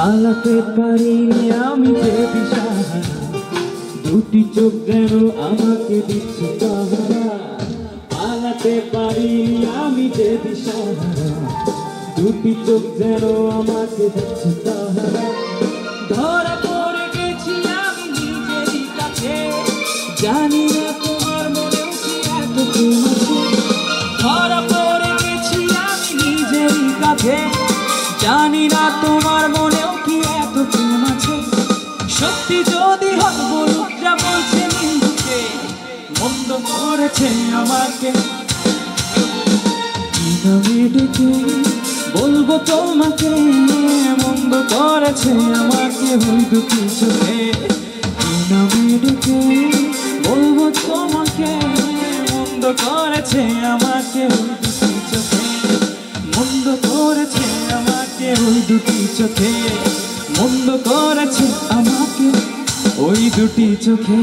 পালাতে পারিনি আমি যে দিশাহারা। দুটি চোখ যেন আমাকে দিচ্ছে পালাতে পারিনি আমি যে দিশাহারা। দুটি চোখ যেন আমাকে দিচ্ছে পাহারা ধরা যদি হয় বলুক যা বলছে নিন্দুকে মন্দ করেছে আমাকে। ডেকে বলব তোমাকে, মন্দ করেছে আমাকে ওই দুটি চোখে কি নামে ডেকে বলব তোমাকে, মন্দ করেছে আমাকে দুটি চোখে মন্দ করেছে আমাকে দুটি চোখে মন্দ করেছে ওই দুটি চোখে